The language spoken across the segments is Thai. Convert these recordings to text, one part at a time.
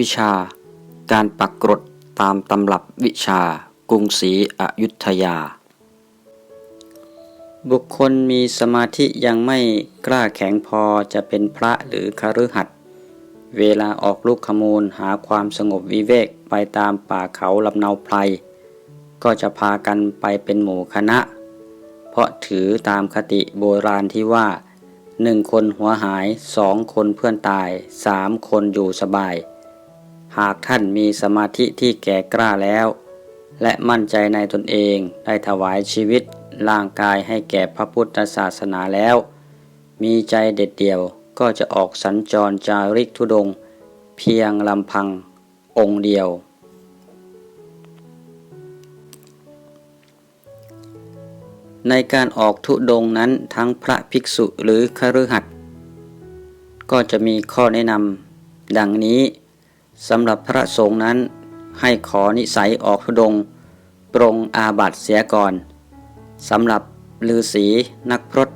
วิชา การปักกรดตามตำรับวิชา กรุงศรีอยุธยา บุคคลมีสมาธิยังไม่กล้าแข็งพอจะเป็นพระหรือคฤหัสถ์เวลาออกลูกขมูลหาความสงบวิเวกไปตามป่าเขาลำเนาไพรก็จะพากันไปเป็นหมู่คณะ เพราะถือตามคติโบราณที่ว่าหนึ่งคนหัวหายสองคนเพื่อนตายสามคนอยู่สบาย หากท่านมีสมาธิที่แก่กล้าแล้ว และมั่นใจในตนเองได้ถวายชีวิตร่างกายให้แก่พระพุทธศาสนาแล้ว มีใจเด็ดเดี่ยวก็จะออกสัญจรจาริกธุดง เพียงลำพังองค์เดียว ในการออกธุดงนั้นทั้งพระภิกษุหรือคฤหัสถ์ก็จะมีข้อแนะนำดังนี้ สำหรับพระสงฆ์นั้น ให้ขอนิสัยออกธุดงปรงอาบัติเสียก่อนสำหรับฤาษีนักพรต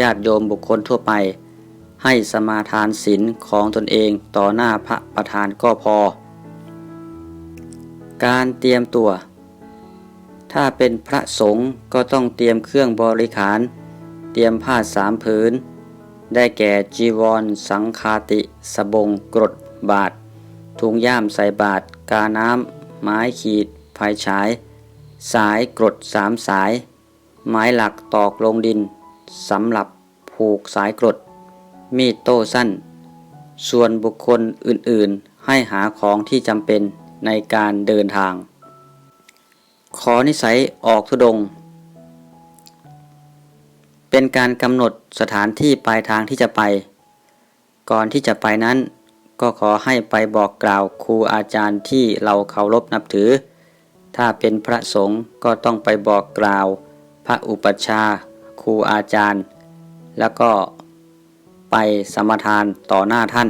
ญาติโยมบุคคลทั่วไป ให้สมาทานศีลของตนเองต่อหน้าพระประธานก็พอ การเตรียมตัว ถ้าเป็นพระสงฆ์ก็ต้องเตรียมเครื่องบริขาร เตรียมผ้าสามผืน ได้แก่จีวร สังคาติ สบงกรดบาท ถุงย่ามใส่บาท กาน้ำ ไม้ขีดไฟฉาย สายกรดสามสาย ไม้หลักตอกลงดินสำหรับผูกสายกรด มีดโต้สั้น ส่วนบุคคลอื่นๆ ให้หาของที่จำเป็นในการเดินทาง ขอนิสัยออกทุดง เป็นการกำหนดสถานที่ปลายทางที่จะไป ก่อนที่จะไปนั้น ก็ขอให้ไปบอกกล่าวครูอาจารย์ที่เราเคารพนับถือ ถ้าเป็นพระสงฆ์ก็ต้องไปบอกกล่าว พระอุปัชฌาย์ครูอาจารย์ แล้วก็ไปสมทานต่อหน้าท่าน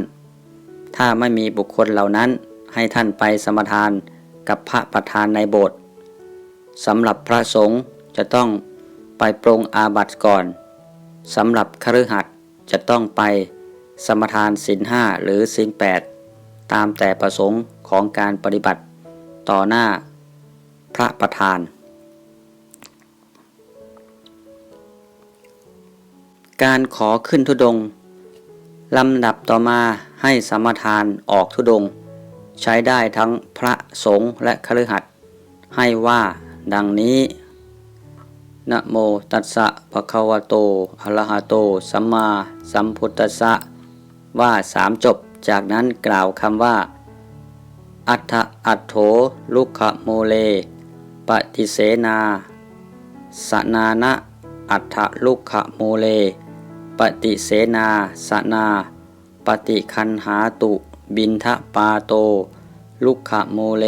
ถ้าไม่มีบุคคลเหล่านั้นให้ท่านไปสมทานกับพระประธานในโบสถ์สำหรับพระสงฆ์จะต้องไปปรงอาบัติก่อนสำหรับคฤหัสถ์จะต้องไป สมทานศีลห้าหรือศีลแปดตามแต่ประสงค์ของการปฏิบัติ ต่อหน้าพระประธาน การขอขึ้นทุดงลำดับต่อมาให้สมทานออกทุดง ใช้ได้ทั้งพระสงฆ์และคฤหัสถ์ให้ว่าดังนี้นะโมตัสสะภะคะวะโตอะระหะโต สัมมาสัมพุทธัสสะ ว่าสามจบ จากนั้นกล่าวคำว่า อัฏฐอัตโถลุขโมเล ปฏิเสนาสนานะอัฏฐลุขโมเล ปฏิเสนาสนา ปฏิคันหาตุบินทะปาโต ลุขโมเล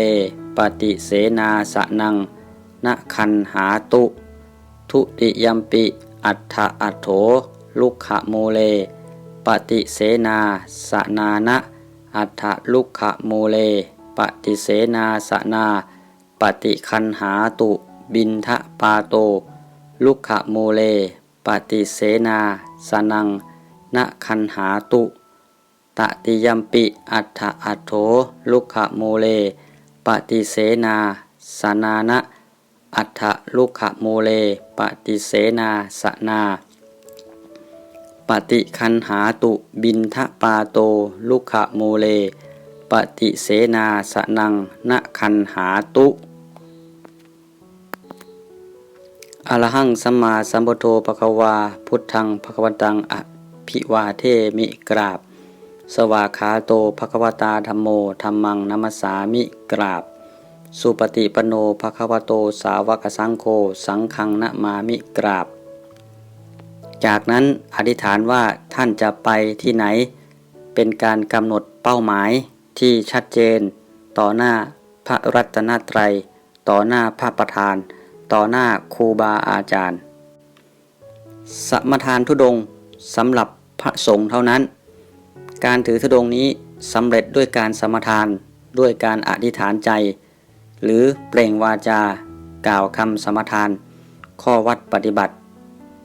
ปฏิเสนาสนังนคันหาตุ ทุติยมปิอัฏฐอัตโถลุขโมเล ปฏิเสนาสนานะอัฏฐลุกขโมเล ปฏิเสนาสนา ปฏิคันหาตุบินทะปาโต ลุกขโมเล ปฏิเสนาสนังนคันหาตุตติยมปิอัฏฐอัโถลุกขโมเล ปฏิเสนาสนานะอัฏฐลุกขโมเล ปฏิเสนาสนา ปฏิคันหาตุบินทะปาโต ลุกขโมเล ปฏิเสนาสนังนคันหาตุอรหังสัมมาสัมพุทโธปะคะวา พุทธังภะคะวันตังอภิวาเทมิกราบ สวาขาโตภะคะวตาธรรมโมธรรมังนัมสสามิกราบ สุปฏิปโนภะคะวโตสาวกสังโฆสังฆังนะมามิกราบ จากนั้นอธิษฐานว่าท่านจะไปที่ไหน เป็นการกำหนดเป้าหมายที่ชัดเจน ต่อหน้าพระรัตนตรัย ต่อหน้าพระประธาน ต่อหน้าครูบาอาจารย์ สมทานทุดงค์สำหรับพระสงฆ์เท่านั้น การถือธุดงค์นี้สำเร็จด้วยการสมทานด้วยการอธิษฐานใจ หรือเปล่งวาจากล่าวคำสมทาน ข้อวัดปฏิบัติ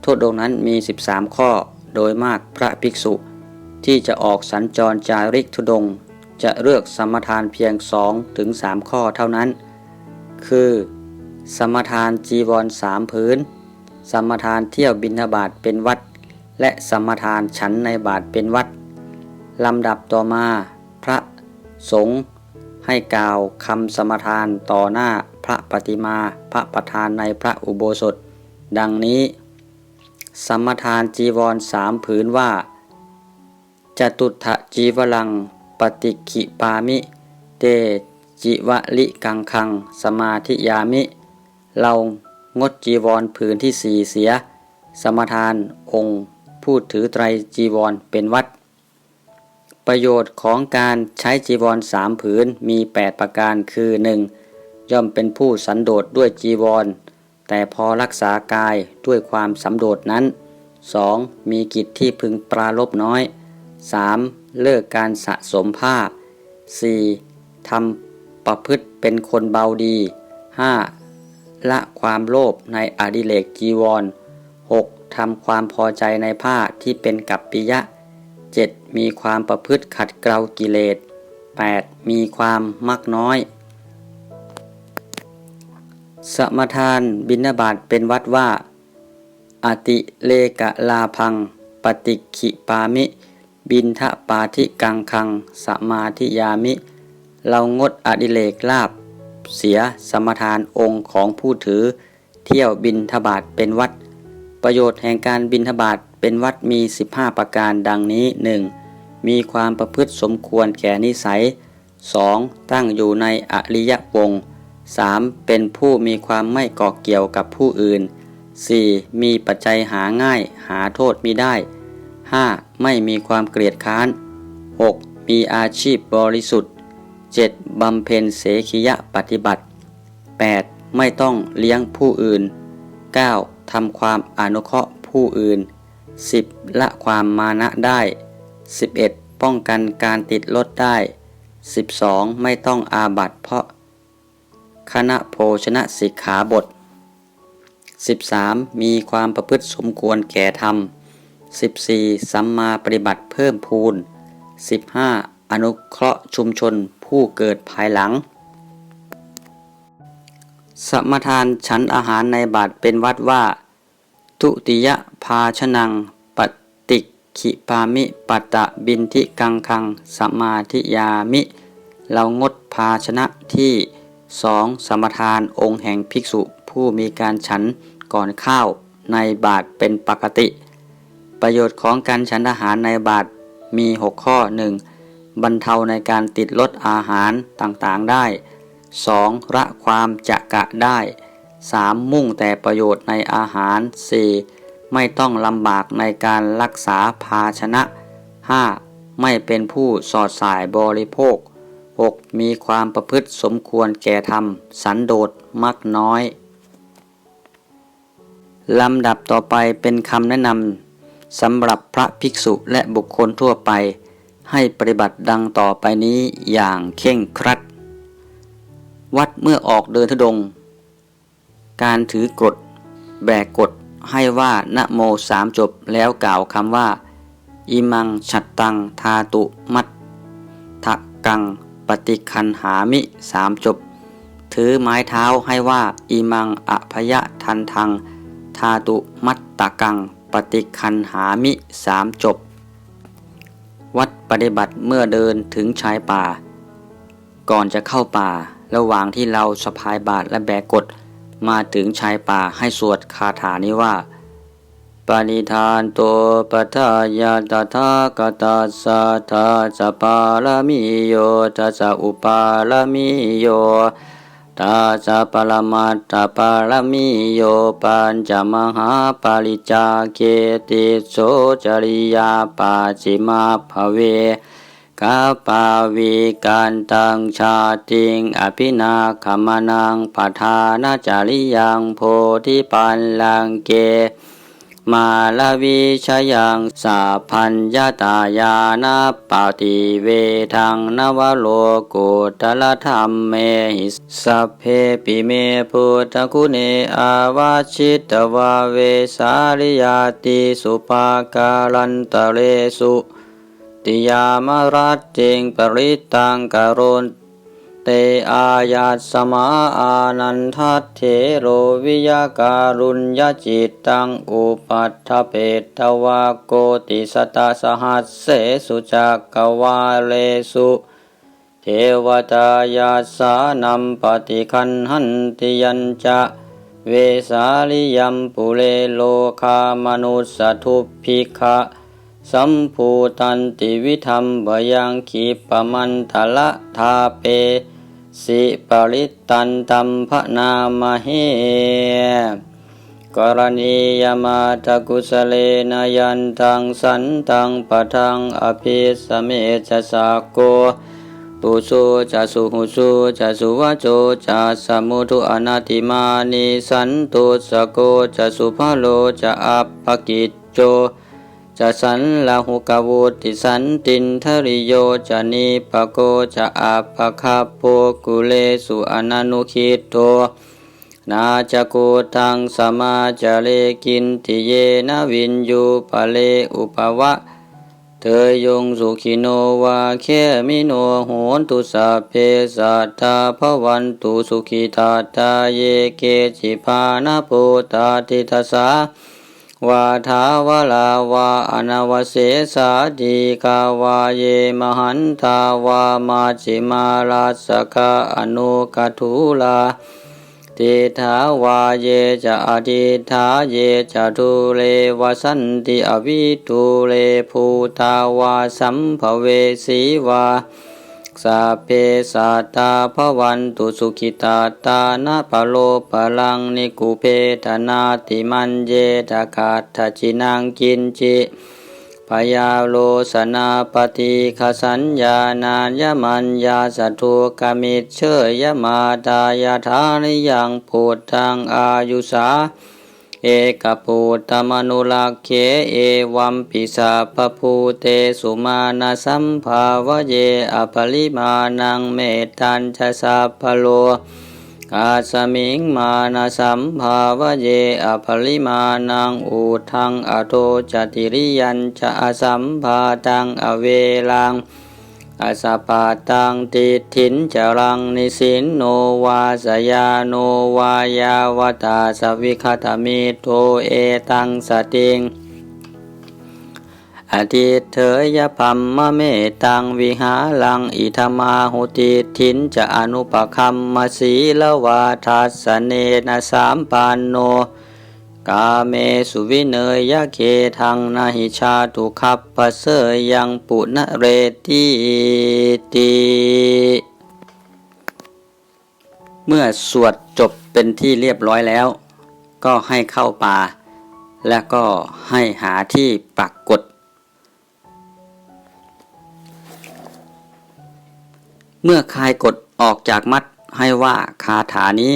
โทุดงค์นั้นมี 13 ข้อ โดยมากพระภิกษุ ที่จะออกสัญจรจาริกธุดง จะเลือกสมทานเพียงสองถึงสามข้อเท่านั้น คือ สมทานจีวรสามผืนสมทานเที่ยวบิณฑบาตเป็นวัด และสมทานฉันในบาทเป็นวัดลำดับต่อมา พระสงฆ์ให้กล่าวคำสมทานต่อหน้าพระปฏิมาพระประธานในพระอุโบสถ ดังนี้ สมทานจีวรสามผืนว่าจตุถะจีวลัง ปฏิขิปามิ เตจิวะลิกังคัง สมาธิยามิ เรางดจีวรผืนที่สี่เสีย สมทานองค์ ผู้ถือไตรจีวรเป็นวัด ประโยชน์ของการใช้จีวรสามผืนมี 8 ประการคือ 1. ย่อมเป็นผู้สันโดษด้วยจีวร แต่พอรักษากายด้วยความสันโดษนั้น 2. มีกิจที่พึงปราลบน้อย 3. เลิกการสะสมผ้า 4. ทำประพฤติเป็นคนเบาดี 5. ละความโลภในอดิเลกจีวร 6. ทำความพอใจในผ้าที่เป็นกัปปิยะ 7. มีความประพฤติขัดเกลากิเลส 8. มีความมักน้อย สมทานบิณฑบาตเป็นวัดว่า อติเลกะลาพัง ปฏิขิปามิ บินทะปาธิกังคัง สมาธิยามิ เรางดอดิเลกลาบ เสียสมทานองค์ของผู้ถือ เที่ยวบินทบาทเป็นวัด ประโยชน์แห่งการบินทบาทเป็นวัดมี 15 ประการดังนี้ 1. มีความประพฤติสมควรแก่นิสัย 2. ตั้งอยู่ในอริยวงศ์ 3. เป็นผู้มีความไม่ก่อเกี่ยวกับผู้อื่น 4. มีปัจจัยหาง่าย หาโทษมิได้ 5. ไม่มีความเกลียดค้าน 6. มีอาชีพบริสุทธิ์ 7. บำเพ็ญเสขียะปฏิบัติ 8. ไม่ต้องเลี้ยงผู้อื่น 9. ทำความอนุเคราะห์ผู้อื่น 10. ละความมานะได้ 11. ป้องกันการติดลดได้ 12. ไม่ต้องอาบัตเพราะ คณะโภชนะสิกขาบท 13. มีความประพฤติสมควรแก่ธรรม 14. สัมมาปฏิบัติเพิ่มพูน 15. อนุเคราะห์ชุมชนผู้เกิดภายหลัง สมทานฉันอาหารในบาทเป็นวัดว่า ทุติยภาชนังปฏิขิปามิปัตตะบินทิกังคังสมาธิยามิ เรางดภาชนะที่ สองสมทานองค์แห่งภิกษุผู้มีการฉันก่อนข้าวในบาทเป็นปกติ ประโยชน์ของการฉันอาหารในบาทมี 6 ข้อ 1. บรรเทาในการติดลดอาหารต่างๆได้ 2. ระความจะกะได้ 3. มุ่งแต่ประโยชน์ในอาหาร 4. ไม่ต้องลำบากในการรักษาภาชนะ 5. ไม่เป็นผู้สอดสายบริโภค 6. มีความประพฤติสมควรแก่ธรรม สันโดษมักน้อย ลำดับต่อไปเป็นคำแนะนำสำหรับพระภิกษุและบุคคลทั่วไป ให้ปฏิบัติดังต่อไปนี้อย่างเข่งครัด วัดเมื่อออกเดินทุดง การถือกฎแบกกฎให้ว่านะโมสามจบแล้วกล่าวคำว่าอิมังฉัตตัง ทาตุมัตทะกัง ปฏิคันหามิสามจบ ถือไม้เท้าให้ว่าอิมังอภยทันทัง ทาตุมัตตะกัง ปฏิคันหามิสามจบ วัดปฏิบัติเมื่อเดินถึงชายป่า ก่อนจะเข้าป่า ระหว่างที่เราสะพายบาทและแบกกฎมาถึงชายป่าให้สวดคาถานี้ว่า ปณิธานโตปทายาตถากตัสสะทาสปาลามิโยทัสสะอุปาลามิโยทัสสะปรมัตถปาลามิโยปัญจมหาปาริจาเกติโสจริยาปาจิมาภเวกาปาวิกันตังชาติงอภินาคมานังปทานาจาริยังโพธิปันลังเก มาลาวิชยังสาพัญญาตายานาปาติเวทังนวโลกุตละธรรมเมหิสัพเพปิเมพุทธคุณเนอาวาชิตวาเวสาริยาติสุปาการันตะเรสุติยามรัตติงปริตังกโรนเตอาญาสมาอานันทัตเถโรวิยาการุญญจิตตังอุปัฏฐเปตวาโกติสตาสหัสเสสุจักกวาเลสุเทวตายาสานัมปฏิคันหันติยัญจะ เวสาลิยัมปุเรโลคามนุสสทุพพิคะสัมภูตันติวิธรรมบยังขีปมันทละทาเป สิปริตันตัมพนามเหกรณียมาตกุสเลนยันตังสันตังปะทังอภิสเมจสาโกปุสุจะสุหุสุจะสุวะโจจะสมุทุอนาติมานิสันตุสโกจะสุภโลจะอัปปกิจโจ จะสันลาหุกวุติสันตินทริโยจะนิปโกจะอัปะคาโปกุเลสุอนันุคิโตนาจะโกตังสมาจะเลกินติเยนวินยูปะเลอุปวะ เธอยงสุขิโนวาเคมิโนโหนตุสัพเพสัตตาภวันตุสุขิตาตาเยเกจิปานาปุตาติทัสสา วาทาวลาวาอนาวเสสาดีกาวาเยมหันทาวามาจิมาลาสกาอนุกัทุลาติทาวาเยจะอธิทาเยจะทุเลวสันติอวิทุเลภูตาวาสัมภเวสีวา สัพเพสัตตาภวันตุสุขิตาตานาปโลปลังนิกุเพทนาติมันเยทาคาทจินังกินจิพยาโลสนาปฏิขสัญญานานยมันยาสัตุกมิเชยยมาตายาธานิยังพูดทางอายุสา เอกภูตมนุลักเขเอวัมปิสาปภูเตสุมาณสัมภาวเยอภลิมานังเมตัญชสัพโลอาสมิงมานาสัมภาวเยอภลิมานังอุทังอโตจติริยัญจะอสัมภาตังอเวลัง อาสาปาตังติถินจรังนิสินโนวาสยาโนวายาวตาสวิคตมิโตเอตังสติงอธิเถยพัมมะเมตังวิหาลังอิธมาหุติทินจะอนุปคัมมสีละวาทัสสเนนะสามปานโน กาเมสุวิเนยยะเคทังนาหิชาตุคัปปะเสยยังปุณเรติติเมื่อสวดจบเป็นที่เรียบร้อยแล้ว ก็ให้เข้าป่า และก็ให้หาที่ปักกดเมื่อคลายกฎออกจากมัดให้ว่าคาถานี้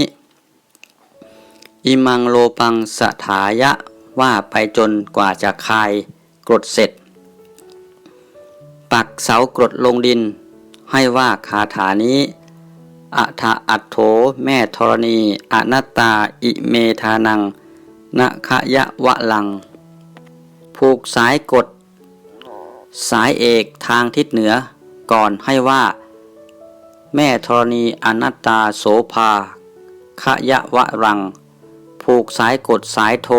อิมังโลปังสถายะว่าไปจนกว่าจะคายกรดเสร็จ ปักเสากรดลงดิน ให้ว่าคาถานี้อัฐอัตโถแม่ธรณีอนัตตาอิเมทานังนะขยะวะลัง ผูกสายกด สายเอกทางทิศเหนือ ก่อนให้ว่า แม่ธรณีอนัตตาโสภาขยะวะรัง ผูกสายกดสายโท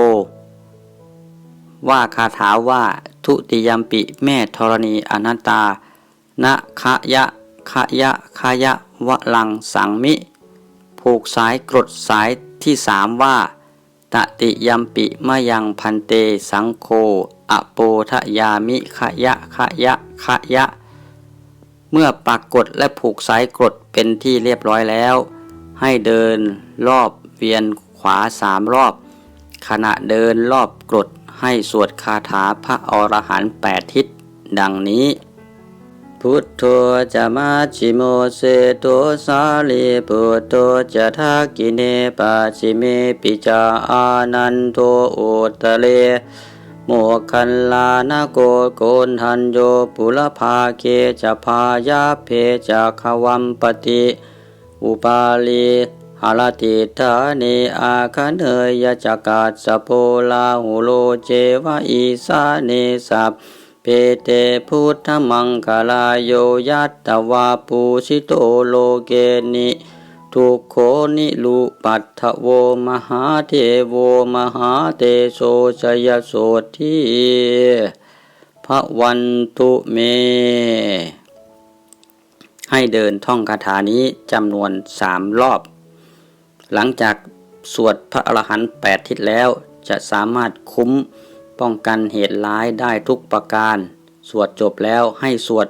ว่าคาถาว่าทุติยมปิแม่ธรณีอนัตตานะขยะขยะขยะวะลังสังมิ ผูกสายกรดสายที่สามว่า ตติยมปิมะยังพันเตสังโฆอโปทยามิขยะขยะขยะ เมื่อปักกดและผูกสายกรดเป็นที่เรียบร้อยแล้ว ให้เดินรอบเวียน วาสามรอบ ขณะเดินรอบกรดให้สวดคาถาพระอรหันต์แปดทิศดังนี้ พุทโธจะมาชิโมเสโตสาลีพุทโธจะทักกิเนปาชิเมปิจาอานันโตอุตเลโมคันลานาโกโกนทันโยปุรภาเคจะพายาเพจะขวัมปติ อุปาลี หารติธาเนอาคันเนยจักาสโพลาหุโลเจวะอีสาเนสัพเปเตพุทธมังคลายโยยัตตวาปูชิโตโลเกนิทุกโขนิลุปัตถโวมหาเทโวมหาเตโสชยโสทีพระวันตุเม ให้เดินท่องคาถานี้จำนวนสามรอบ หลังจากสวดพระอรหันต์แปดทิศแล้ว จะสามารถคุ้มป้องกันเหตุร้ายได้ทุกประการ สวดจบแล้วให้สวด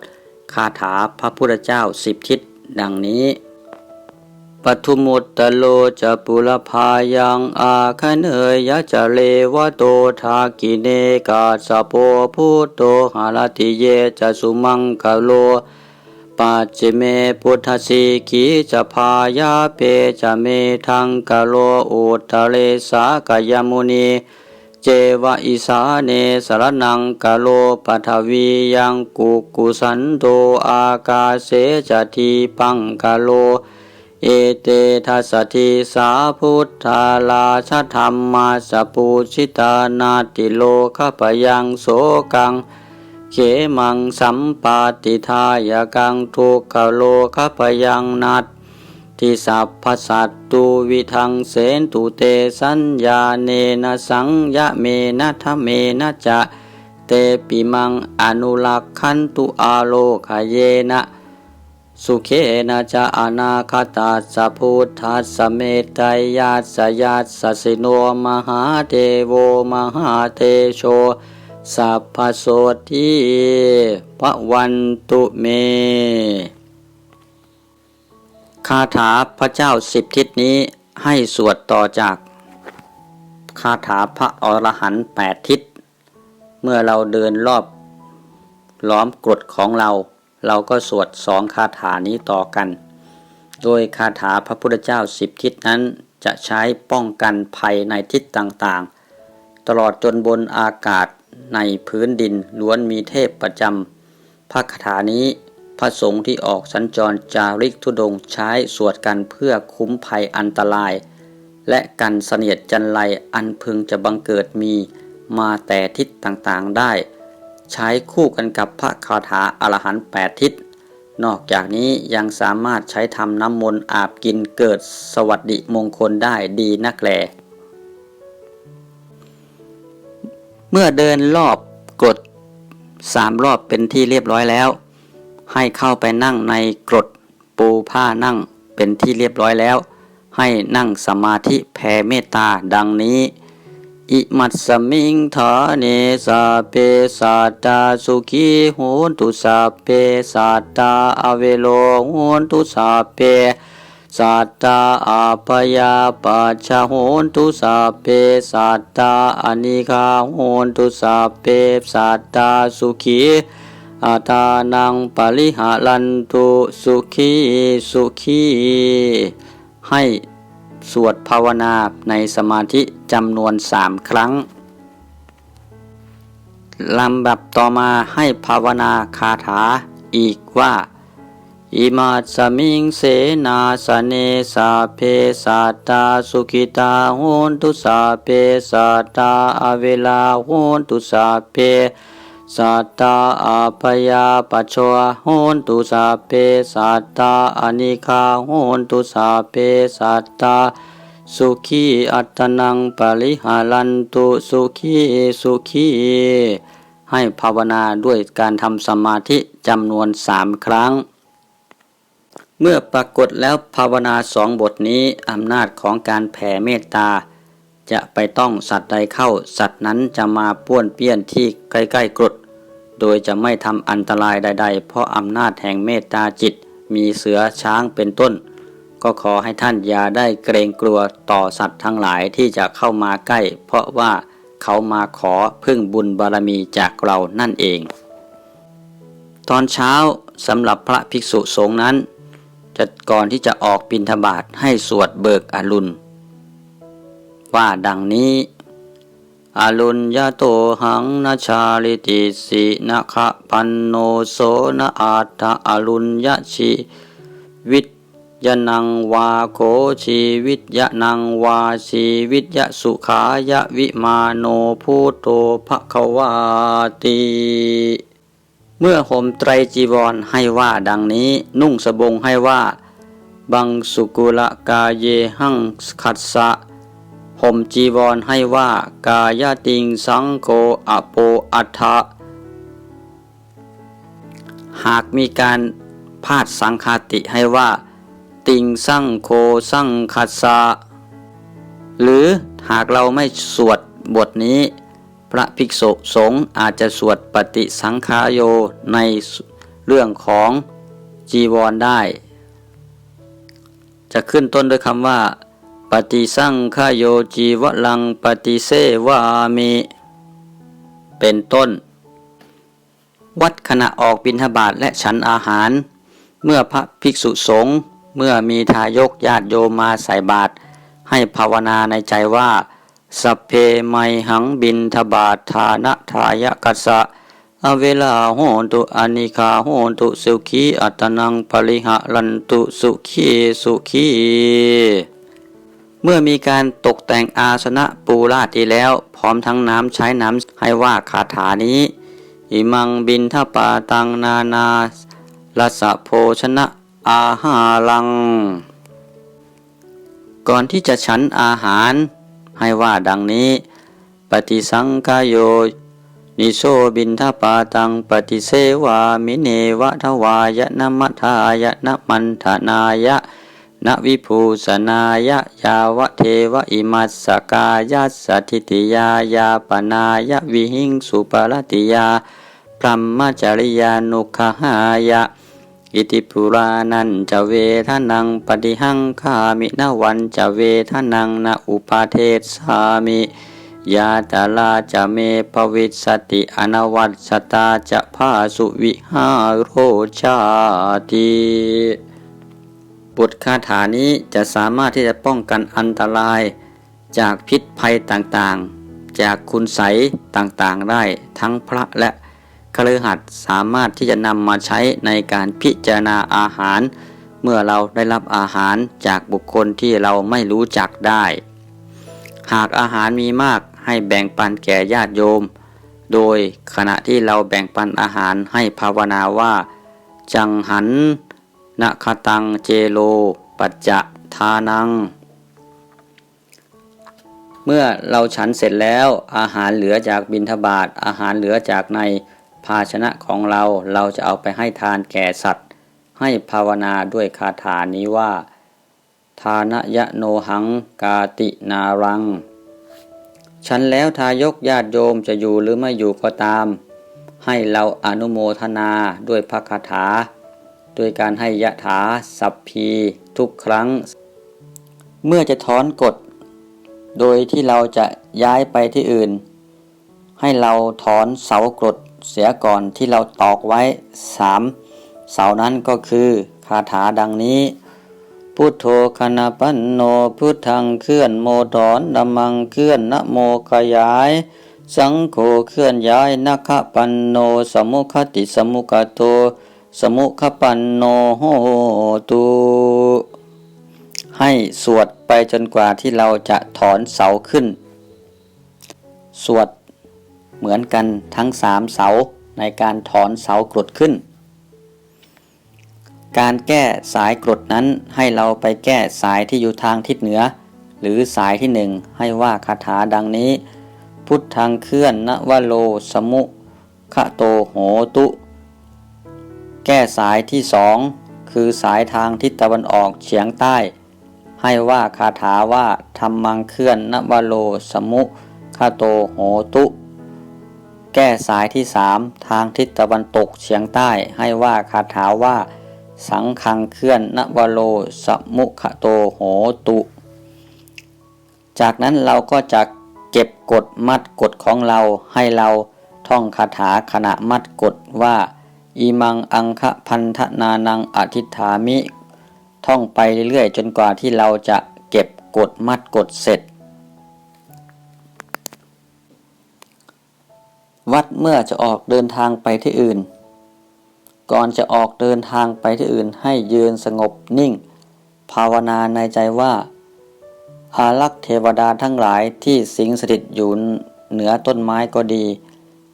คาถาพระพุทธเจ้าสิบทิศดังนี้ปทุมุตตโลจะปุรพายังอาคเนยยะจะเลวะโตทากิเนกาสะโปพุโตหารติเยจะสุมังคโล ปัจจิเมพุทธสีขีจะพายาเปจะเมทังกะโลอุตทะเลสากยมุนีเจวะอิสาเนสรนังกะโลปัทวียังกุกุสันโตอากาเสจะทีปังกะโล เอเตทัสสติสาพุทธาลาชธรรมาสปูชิตานาติโลขปยังโสกัง เขมังสัมปาติทายกังทุกขโลขปยังนัตทิสัพพสัตตุวิทังเสนตุเตสัญญาเนนะสังยะเมนะทะเมนะจะเตปิมังอนุลักขันตุอาโลขเยนะสุเขนะจะอนาคตาสะพุทธัสสะเมตยยัสยัสสิโนมหาเทโวมหาเทโช สัพพโสทีพระวันตุเม คาถาพระเจ้าสิบทิศนี้ให้สวดต่อจากคาถาพระอรหันต์แปดทิศ เมื่อเราเดินรอบล้อมกรดของเรา เราก็สวดสองคาถานี้ต่อกัน โดยคาถาพระพุทธเจ้าสิบทิศนั้นจะใช้ป้องกันภัยในทิศต่างๆ ตลอดจนบนอากาศ ในพื้นดินล้วนมีเทพประจำพระคาถานี้พระสงฆ์ที่ออกสัญจรจาริกธุดงใช้สวดกันเพื่อคุ้มภัยอันตราย และกันเสนียดจันไรอันพึงจะบังเกิดมีมาแต่ทิศต่างๆได้ ใช้คู่กันกับพระคาถาอรหันต์แปดทิศ นอกจากนี้ยังสามารถใช้ทำน้ำมนต์อาบกินเกิดสวัสดิมงคลได้ดีนักแหล เมื่อเดินรอบกรดสามรอบเป็นที่เรียบร้อยแล้ว ให้เข้าไปนั่งในกรดปูผ้านั่งเป็นที่เรียบร้อยแล้ว ให้นั่งสมาธิแผ่เมตตาดังนี้ อิมัตสมิงทาเนสาเปสัตตาสุขีโหนตุสาเปสัตตาอเวโลโหนตุสาเป สัตตาอาปยาปัจจโหนตุสาเปสัตตาอนิคาโหนตุสาเปสัตตาสุขีอาตานังปริหารันตุสุขีสุขีให้สวดภาวนาในสมาธิจำนวนสามครั้งลำดับต่อมาให้ภาวนาคาถาอีกว่า อิมาสมิงเสนาสเนสาเพสัตตาสุขิตาโหนตุสาเพสัตตาอเวลาโหนตุสาเพสัตตาอาปยาปัจโชโหนตุสาเพสัตตาอนิคาโหนตุสาเพสัตตาสุขีอัตนังปริหารันตุสุขีสุขีให้ภาวนาด้วยการทำสมาธิจำนวนสามครั้ง เมื่อปรากฏแล้วภาวนาสองบทนี้อำนาจของการแผ่เมตตา จะไปต้องสัตว์ใดเข้า สัตว์นั้นจะมาป้วนเปี้ยนที่ใกล้ๆกรดโดยจะไม่ทำอันตรายใด ๆ เพราะอำนาจแห่งเมตตาจิต มีเสือช้างเป็นต้น ก็ขอให้ท่านอย่าได้เกรงกลัวต่อสัตว์ทั้งหลายที่จะเข้ามาใกล้ เพราะว่าเขามาขอพึ่งบุญบารมีจากเรานั่นเอง ตอนเช้าสำหรับพระภิกษุสงฆ์นั้น จะก่อนที่จะออกบิณฑบาตให้สวดเบิกอรุณ ว่าดังนี้ อรุณยะโตหังนาชาลิติสินะคะปันโนโสนะอาตะอรุณยะชิวิทยนังวาโคชีวิตยะนังวาชีวิตยะสุขายะวิมาโนพุโตภควาติ เมื่อห่มไตรจีวรให้ว่าดังนี้ นุ่งสบงให้ว่า บังสุกุละกาเยหังขัสสะห่มจีวรให้ว่ากายติงสังโฆอโปอัฏฐะหากมีการพาดสังคาติให้ว่า ติงสังโฆสังคัสสะหรือหากเราไม่สวดบทนี้ พระภิกษุสงฆ์อาจจะสวดปฏิสังขายโยในเรื่องของจีวรได้ จะขึ้นต้นด้วยคำว่า ปฏิสังขายโยจีวลังปฏิเสวามิ เป็นต้น วัดขณะออกบิณฑบาตและฉันอาหาร เมื่อพระภิกษุสงฆ์เมื่อมีทายกญาติโยมมาใส่บาตรให้ภาวนาในใจว่า สัพเพไมหังบินทบาทธานะทายกัสสะอเวลาโหนตุอานิคาโหนตุสุขีอัตนังปริหะลันตุสุขีสุขีเมื่อมีการตกแต่งอาสนะปูราดีแล้ว พร้อมทั้งน้ำใช้น้ำให้ว่าคาถานี้ อิมังบินทปาตังนานาลัสสะโภชนะอาหารัง ก่อนที่จะฉันอาหาร ให้ว่าดังนี้ ปฏิสังกายโย นิโสบินทปาตัง ปฏิเสวามิเนวะทวายะนมัทายะนมันธนายะนวิภูสนายะยาวะเทวอิมัสสกายะสัทิติยายาปนายะวิหิงสุปรติยาพรหมจริยานุขหายะ อิติปุรานันจะเวทนังปฏิหังคามินวันจะเวทนังนาอุปาเทศสามิยาตาลาจะเมภวิสติอนวัตสตาจะพาสุวิหาโรชาติบทคาถานี้จะสามารถที่จะป้องกันอันตราย จากพิษภัยต่างๆ จากคุณใสต่างๆได้ทั้งพระและ คฤหัสถ์สามารถที่จะนำมาใช้ในการพิจารณาอาหาร เมื่อเราได้รับอาหารจากบุคคลที่เราไม่รู้จักได้ หากอาหารมีมากให้แบ่งปันแก่ญาติโยม โดยขณะที่เราแบ่งปันอาหารให้ภาวนาว่า จังหันนะคตังเจโล ปัจจะทานัง เมื่อเราฉันเสร็จแล้วอาหารเหลือจากบิณฑบาตอาหารเหลือจากใน ภาชนะของเราเราจะเอาไปให้ทานแก่สัตว์ ให้ภาวนาด้วยคาถานี้ว่า ทานยะโนหังกาตินารัง ฉันแล้วทายกญาติโยมจะอยู่หรือไม่อยู่ก็ตาม ให้เราอนุโมทนาด้วยพระคาถาด้วยการให้ยะถาสัพพี ทุกครั้ง เมื่อจะถอนกฎ โดยที่เราจะย้ายไปที่อื่น ให้เราถอนเสากรด เสียก่อนที่เราตอกไว้สามเสานั้นก็คือคาถาดังนี้ พุทโธคณปันโนพุทธังเคลื่อนโมถอนดัมมังเคลื่อนนะโมขยาย สังโฆเคลื่อนย้ายนัคปันโน สมุขติสมุขโต สมุขปันโนโหตุให้สวดไปจนกว่าที่เราจะถอนเสาขึ้น สวด เหมือนกันทั้งสามเสาในการถอนเสากรดขึ้น การแก้สายกรดนั้นให้เราไปแก้สายที่อยู่ทางทิศเหนือ หรือสายที่หนึ่งให้ว่าคาถาดังนี้ พุทธังเคลื่อนนวโลสมุขโตโหตุ แก้สายที่สองคือสายทางทิศตะวันออกเฉียงใต้ ให้ว่าคาถาว่าธรรมังเคลื่อนนวโลสมุขโตโหตุ แก้สายที่สามทางทิศตะวันตกเฉียงใต้ให้ว่าคาถาว่า สังคังเคลื่อนนวโลสมุขโตโหตุ จากนั้นเราก็จะเก็บกดมัดกดของเราให้เราท่องคาถาขณะมัดกดว่าอีมังอังคะพันธนานังอธิฐามิ ท่องไปเรื่อยๆจนกว่าที่เราจะเก็บกดมัดกดเสร็จ วัดเมื่อจะออกเดินทางไปที่อื่น ก่อนจะออกเดินทางไปที่อื่นให้ยืนสงบนิ่ง ภาวนาในใจว่า อารักษ์เทวดาทั้งหลายที่สิงสถิตอยู่เหนือต้นไม้ก็ดี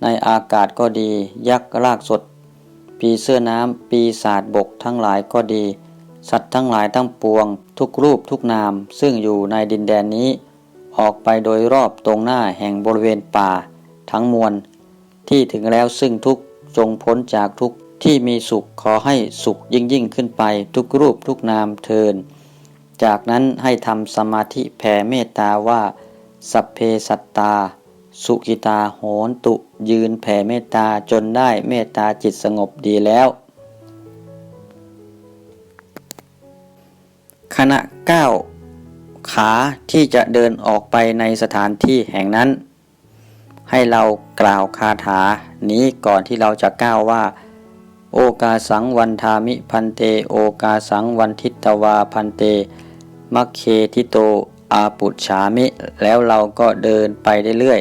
ในอากาศก็ดี ยักษ์รากสด ปีเสื้อน้ำปีศาจบกทั้งหลายก็ดี สัตว์ทั้งหลายทั้งปวง ทุกรูปทุกนาม ซึ่งอยู่ในดินแดนนี้ ออกไปโดยรอบตรงหน้าแห่งบริเวณป่า ทั้งมวล ที่ถึงแล้วซึ่งทุกจงพ้นจากทุกที่มีสุขขอให้สุขยิ่งยิ่งขึ้นไป ทุกรูปทุกนามเทิน จากนั้นให้ทำสมาธิแผ่เมตตาว่า สัพเพสัตตา สุกิตาโหนตุ ยืนแผ่เมตตาจนได้เมตตาจิตสงบดีแล้ว ขณะก้าวขาที่จะเดินออกไปในสถานที่แห่งนั้น ให้เรากล่าวคาถานี้ก่อนที่เราจะก้าวว่า โอกาสังวันทามิพันเต โอกาสังวันทิตวาพันเต มัคเคทิโตอาปุชามิ แล้วเราก็เดินไปเรื่อย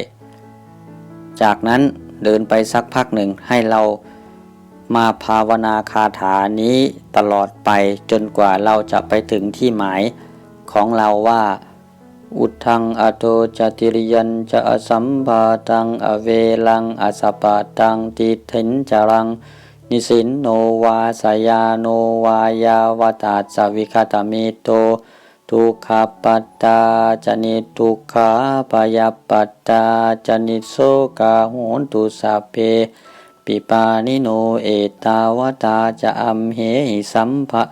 ๆ จากนั้นเดินไปสักพักหนึ่งให้เรามาภาวนาคาถานี้ตลอดไปจนกว่าเราจะไปถึงที่หมายของเราว่า อุทังอโตจติริยันจะอสัมปาตังอเวลังอสปาตังติถินจารัง นิสินโนวาสยาโนวายาวตาสวิคตมิโตทุกขปัตตาจนิทุกขาปยาปัตตาจนิโสกาโหนตุสัพเพปิปานิโนเอตาวตาจะอัมเหหิสัมภะ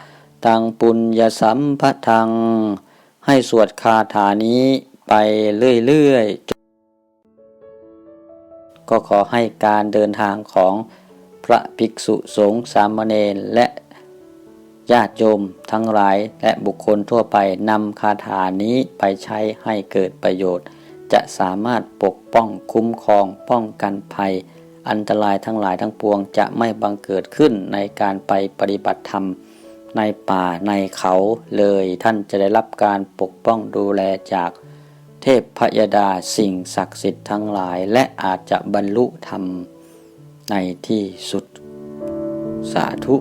ตังปุญญสัมภทัง ให้สวดคาถานี้ไปเรื่อยๆ ก็ขอให้การเดินทางของพระภิกษุสงฆ์สามเณรและญาติโยมทั้งหลายและบุคคลทั่วไปนำคาถานี้ไปใช้ให้เกิดประโยชน์ จะสามารถปกป้องคุ้มครองป้องกันภัย อันตรายทั้งหลายทั้งปวงจะไม่บังเกิดขึ้นในการไปปฏิบัติธรรม ในป่าในเขาเลยท่านจะได้รับการปกป้องดูแลจากเทพพยดาสิ่งศักดิ์สิทธิ์ทั้งหลายและอาจจะบรรลุธรรมในที่สุดสาธุ